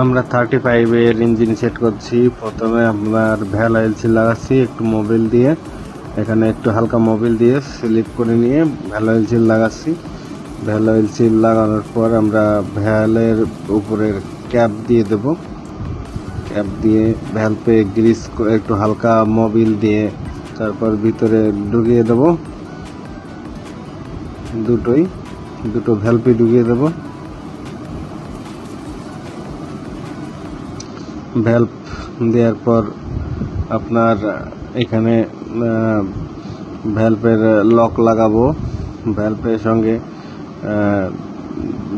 আমরা থার্টি ফাইভের engine set করছি। প্রথমে আপনার ভ্যাল এলসি লাগাচ্ছি একটু মোবিল দিয়ে। এখানে একটু হালকা মোবিল দিয়ে স্লিপ করে নিয়ে ভ্যালো এলসি লাগাচ্ছি। ভ্যালো এলসি লাগানোর পর আমরা ভ্যালের উপরের ক্যাপ দিয়ে দেব। ক্যাপ দিয়ে ভ্যালপে গ্রিস একটু হালকা মোবিল দিয়ে তারপর ভিতরে ঢুকিয়ে দেব। দুটোই, দুটো ভ্যালপে ঢুকিয়ে দেবো। ভ্যালভ দেওয়ার পর আপনার এখানে ভ্যালভের লক লাগাবো। ভ্যালভের সঙ্গে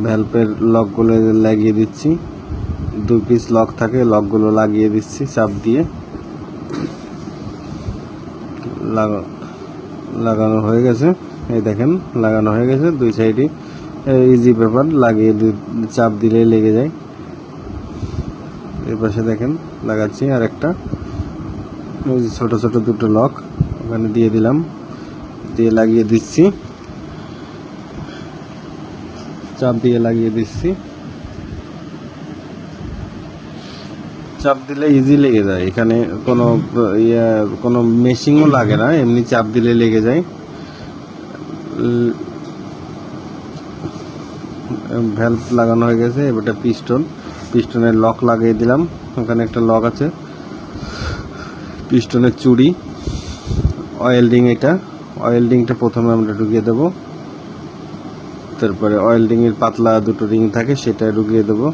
ভ্যালভের লকগুলো লাগিয়ে দিচ্ছি। দুই পিস লক থাকে লকগুলো লাগিয়ে দিচ্ছি চাপ দিয়ে। লাগা- লাগানো হয়ে গেছে। এই দেখেন, লাগানো হয়ে গেছে। দুই সাইডে ইজি পেপার লাগিয়ে চাপ দিলেই লেগে যায়। এই পাশে দেখেন লাগাচ্ছি আর একটা ওই ছোট ছোট দুটো লক, ওখানে দিয়ে দিলাম, দিয়ে লাগিয়ে দিচ্ছি। চাপ দিয়ে লাগিয়ে দিচ্ছি। চাপ দিলে ইজি লেগে যায়। এখানে কোনো ইয়ে কোনো মেশিংও লাগে না, এমনি চাপ দিলে লেগে যায়। ভ্যালভ লাগানো হয়ে গেছে, এবারটা পিস্টন পিস্টনের লক লাগিয়ে দিলাম। ওখানে একটা লক আছে। পিস্টনের চুড়ি। অয়েল রিং এটা। অয়েল রিংটা প্রথমে আমরা ঢুকিয়ে দেব। তারপরে অয়েল রিং এর পাতলা দুটো রিং থাকে, সেটা ঢুকিয়ে দেব।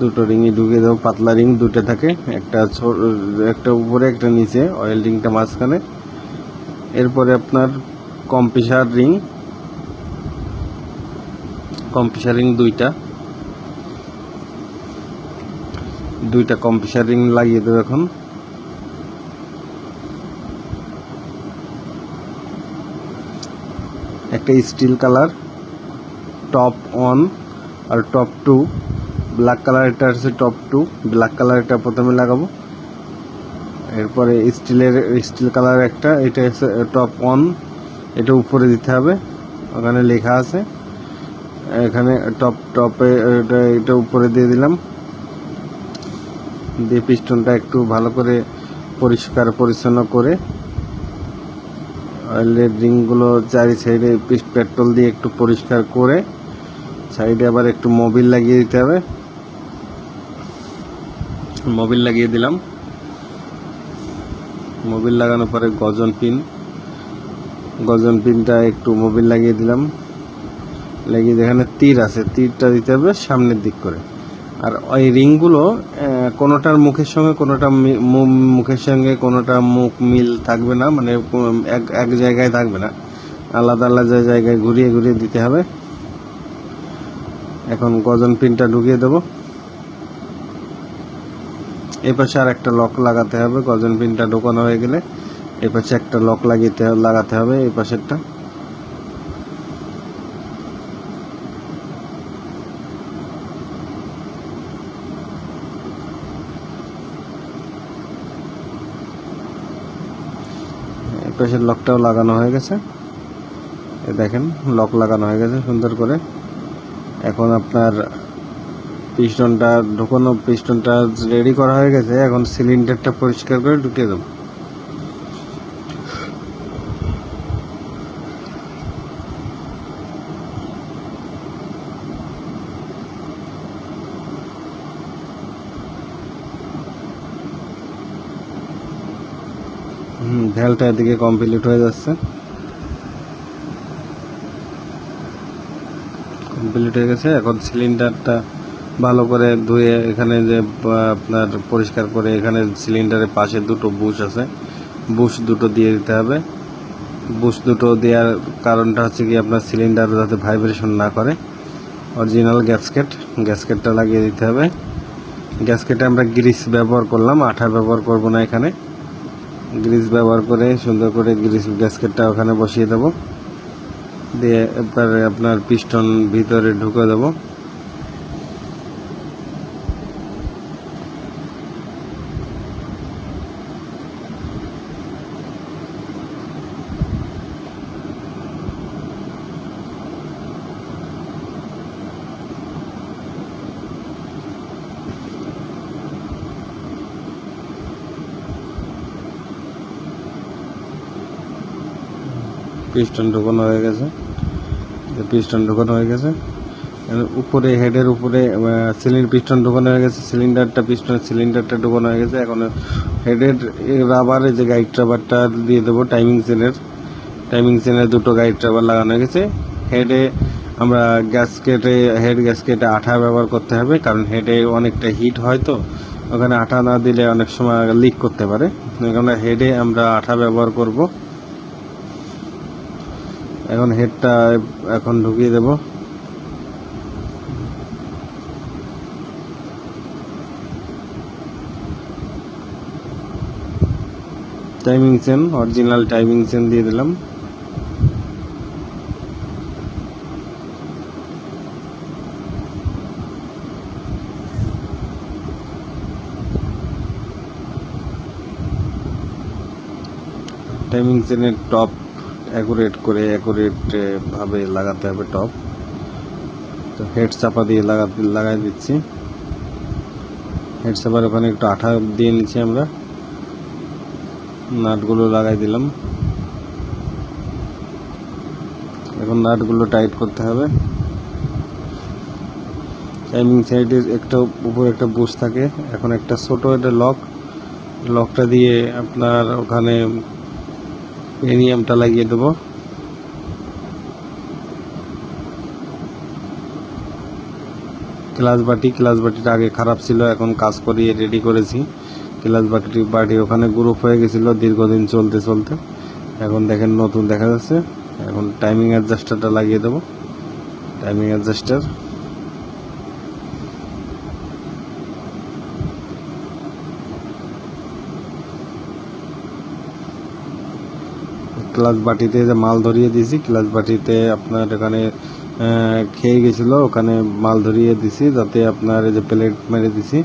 দুটো রিংই ঢুকিয়ে দেবো, পাতলা রিং দুটো থাকে, একটা একটা উপরে, একটা নিচে অয়েল রিংটা মাঝখানে। এরপরে আপনার কম্পিসার রিং কম্পিসার রিং দুইটা। দুইটা কম্পিসারিং লাগিয়ে দেবো এখন। একটা স্টিল কালার, টপ ওয়ান আর টপ টু। ব্ল্যাক কালার এটা হচ্ছে টপ টু, ব্ল্যাক কালার এটা প্রথমে লাগাবো। এরপরে স্টিলের, স্টিল কালার একটা, এটা টপ ওয়ান, এটা উপরে দিতে হবে। ওখানে লেখা আছে। এখানে টপ টপে এটা এটা উপরে দিয়ে দিলাম। দিয়ে পিস্টনটা একটু ভালো করে পরিষ্কার, পরিচ্ছন্ন করে অয়েলের রিংগুলো চারি সাইডে পেট্রোল দিয়ে একটু পরিষ্কার করে সাইডে আবার একটু মোবিল লাগিয়ে দিতে হবে। মোবিল লাগিয়ে দিলাম। মোবিল লাগানোর পরে গজন পিন গজন পিনটা একটু মোবিল লাগিয়ে দিলাম। লাগিয়ে যেখানে তীর আছে, তীরটা দিতে হবে সামনের দিক করে। আর ওই রিংগুলো কোনোটার মুখের সঙ্গে, কোনোটা মুখের সঙ্গে, কোনোটা মুখ মিল থাকবে না মানে এক এক জায়গায় থাকবে না। আলাদা আলাদা জায়গায় ঘুরিয়ে ঘুরিয়ে দিতে হবে। এখন গজন পিনটা ঢুকিয়ে দেবো। এই পাশে আর একটা লক লাগাতে হবে, গজন পিনটা ঢোকানো হয়ে গেলে। এই পাশে একটা লক লাগিয়ে লাগাতে হবে এই পাশের লকটাও লাগানো হয়ে গেছে। এ দেখেন, লক লাগানো হয়ে গেছে সুন্দর করে। এখন আপনার পিস্টনটা, ঢোকানো পিস্টনটা রেডি করা হয়ে গেছে। এখন সিলিন্ডারটা পরিষ্কার করে ঢুকিয়ে দেবো। ভ্যালটা এদিকে কমপ্লিট হয়ে যাচ্ছে। কমপ্লিট হয়ে গেছে। এখন সিলিন্ডারটা ভালো করে ধুয়ে এখানে যে আপনার পরিষ্কার করে এখানে সিলিন্ডারের পাশে দুটো বুশ আছে। বুশ দুটো দিয়ে দিতে হবে। বুশ দুটো দেওয়ার কারণটা হচ্ছে কি, আপনার সিলিন্ডার যাতে ভাইব্রেশন না করে। অরিজিনাল গ্যাসকেট গ্যাসকেটটা লাগিয়ে দিতে হবে। গ্যাসকেটে আমরা গ্রিস ব্যবহার করলাম, আঠা ব্যবহার করব না এখানে। গ্রিস ব্যবহার করে সুন্দর করে গ্রিস গ্যাসকেটটা ওখানে বসিয়ে দেবো। দিয়ে এরপরে আপনার পিস্টন ভিতরে ঢুকে দেবো। পিস্টন ঢোকানো হয়ে গেছে। পিস্টন ঢোকানো হয়ে গেছে। উপরে হেডের উপরে সিলিন্ডার পিস্টন ঢোকানো হয়ে গেছে। সিলিন্ডারটা পিস্টন সিলিন্ডারটা ঢোকানো হয়ে গেছে। এখন হেডের রাবারে যে গাইড রাবারটা দিয়ে দেবো টাইমিং চেনের টাইমিং চেনের দুটো গাইড রাবার লাগানো হয়ে গেছে। হেডে আমরা গ্যাসকেটে হেড গ্যাসকেটে আঠা ব্যবহার করতে হবে। কারণ হেডে অনেকটা হিট হয় তো। ওখানে আঠা না দিলে অনেক সময় লিক করতে পারে। এখানে হেডে আমরা আঠা ব্যবহার করব। এখন হেডটা এখন ঢুকিয়ে দেব। Timing chain original timing chain দিয়ে দিলাম। টাইমিং চেনের টপ অ্যাকুরেট করে অ্যাকুরেট ভাবে লাগাতে হবে টপ তো হেড চাপা দিয়ে লাগাতে লাগাই দিচ্ছি। হেড চাপার ওখানে একটু আঠা দিয়ে নিচ্ছি আমরা। নাটগুলো লাগাই দিলাম। এখন নাটগুলো টাইট করতে হবে। টাইমিং সাইডের একটা উপরে একটা বুশ থাকে। এখন একটা ছোট একটা লক লকটা দিয়ে আপনার ওখানে পেনিয়ামটা লাগিয়ে দেবো। ক্লাস বাটি, ক্লাস বাটিটা আগে খারাপ ছিল, এখন কাজ করিয়ে রেডি করেছি। ক্লাস বাটি বাটি ওখানে গ্রুপ হয়ে গেছিল দীর্ঘদিন চলতে চলতে। এখন দেখেন নতুন দেখা যাচ্ছে। এখন টাইমিং অ্যাডজাস্টারটা লাগিয়ে দেবো। টাইমিং অ্যাডজাস্টার ক্লাস বাটিতে যে মাল ধরিয়ে দিয়েছি ক্লাস বাটিতে আপনার এখানে খেয়ে গেছিল, ওখানে মাল ধরিয়ে দিছি, যাতে আপনার এই যে প্লেট মেরে দিছি।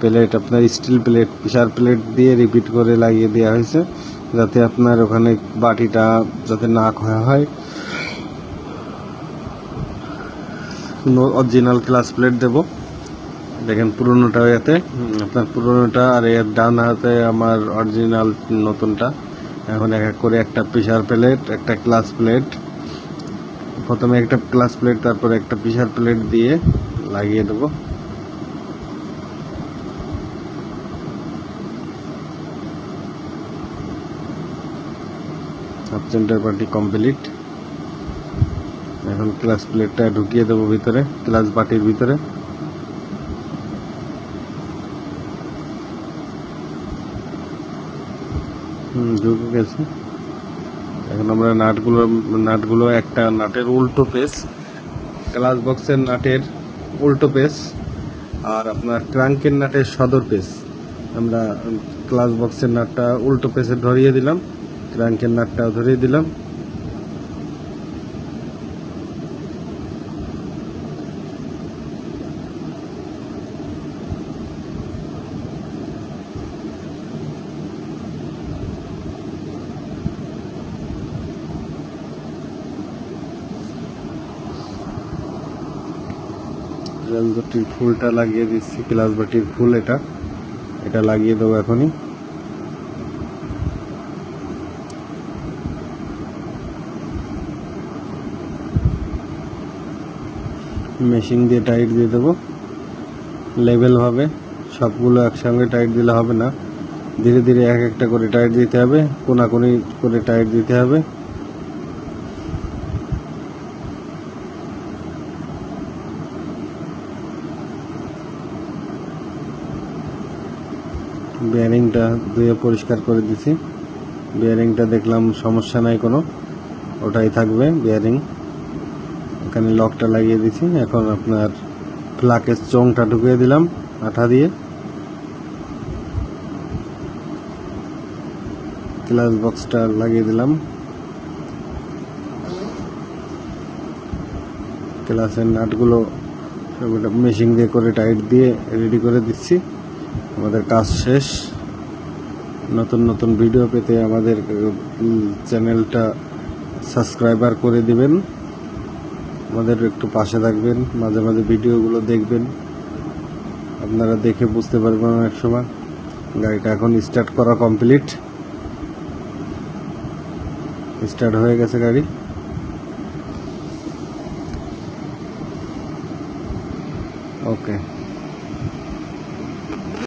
প্লেট আপনার স্টিল প্লেট প্রেশার প্লেট দিয়ে রিপিট করে লাগিয়ে দেওয়া হয়েছে, যাতে আপনার ওখানে বাটিটা যাতে না ক্ষয় হয়। অরিজিনাল ক্লাস প্লেট দেবো। দেখেন পুরোনোটা এতে আপনার পুরোনোটা আর এর ডান হাতে আমার অরিজিনাল নতুনটা। এখন এক এক করে একটা প্রেশার প্লেট একটা ক্লাস প্লেট প্রথমে একটা ক্লাস প্লেট তারপরে একটা প্রেশার প্লেট দিয়ে লাগিয়ে দেবো। সাব সেন্টার পার্টি কমপ্লিট এখন ক্লাস প্লেটটা ঢুকিয়ে দেবো ভিতরে ক্লাস বাটির ভিতরে। ঢুকে গেছে। এখন আমরা নাটগুলো নাটগুলো একটা নাটের উল্টো পেস ক্লাস বক্সের নাটের উল্টো পেস আর আপনার ট্রাঙ্কের নাটের সদর পেস আমরা ক্লাস বক্সের নাটটা উল্টো পেসে ধরিয়ে দিলাম ট্রাঙ্কের নাটটাও ধরিয়ে দিলাম। ক্লাস ফুলটা লাগিয়ে দিচ্ছি ক্লাস বাটির ফুল এটা। এটা লাগিয়ে দেবো এখনই। মেশিন দিয়ে টাইট দিয়ে দেবো। লেভেল ভাবে সবগুলো একসঙ্গে টাইট দিলে হবে না। ধীরে ধীরে এক একটা করে টাইট দিতে হবে, কোনাকুনি করে টাইট দিতে হবে। বেয়ারিংটা ধুয়ে পরিষ্কার করে দিছি। বেয়ারিংটা দেখলাম সমস্যা নাই কোনো, ওটাই থাকবে বেয়ারিং এখানে লকটা লাগিয়ে দিছি, এখন আপনার ফ্লাকের চোংটা ঢুকিয়ে দিলাম আঠা দিয়ে। গ্লাস বক্সটা লাগিয়ে দিলাম। গ্লাসের নাটগুলো মেশিন দিয়ে করে টাইট দিয়ে রেডি করে দিচ্ছি। আমাদের কাজ শেষ। নতুন নতুন ভিডিও পেতে আমাদের চ্যানেলটা সাবস্ক্রাইবার করে দিবেন। আমাদের একটু পাশে থাকবেন, মাঝে মাঝে ভিডিওগুলো দেখবেন। আপনারা দেখে বুঝতে পারবেন অনেক সময়। গাড়িটা এখন স্টার্ট করা কমপ্লিট স্টার্ট হয়ে গেছে গাড়ি। ওকে